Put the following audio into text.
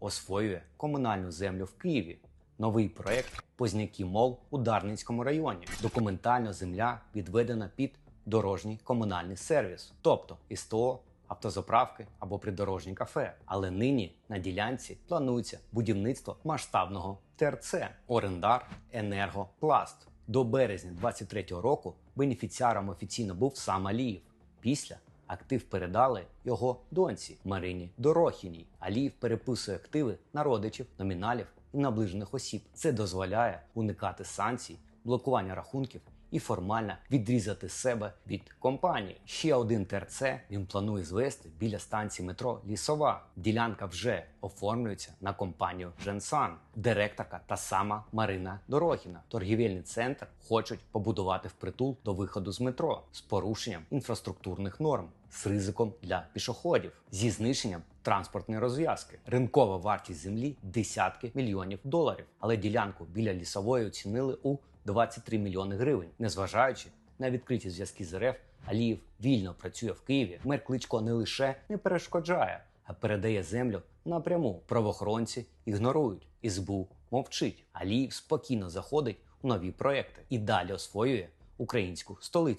освоює комунальну землю в Києві. Новий проект Позняки Мол у Дарницькому районі. Документально земля відведена під дорожній комунальний сервіс, тобто СТО, автозаправки або придорожні кафе. Але нині на ділянці планується будівництво масштабного ТРЦ Орендар Енергопласт. До березня 2023 року бенефіціаром офіційно був сам Аліїв. Після актив передали його доньці Марині Дорохіній. Аліїв переписує активи на родичів, номіналів і наближених осіб. Це дозволяє уникати санкцій, блокування рахунків і формально відрізати себе від компанії. Ще один ТРЦ він планує звести біля станції метро Лісова. Ділянка вже оформлюється на компанію Женсан. Директорка та сама Марина Дорохіна. Торгівельний центр хочуть побудувати впритул до виходу з метро з порушенням інфраструктурних норм. З ризиком для пішоходів зі знищенням транспортної розв'язки. Ринкова вартість землі десятки мільйонів доларів. Але ділянку біля лісової оцінили у 23 мільйони гривень, незважаючи на відкриті зв'язки з РФ, Аліїв вільно працює в Києві. Мер Кличко не лише не перешкоджає, а передає землю напряму. Правоохоронці ігнорують. СБУ мовчить. Аліїв спокійно заходить у нові проекти і далі освоює українську столицю.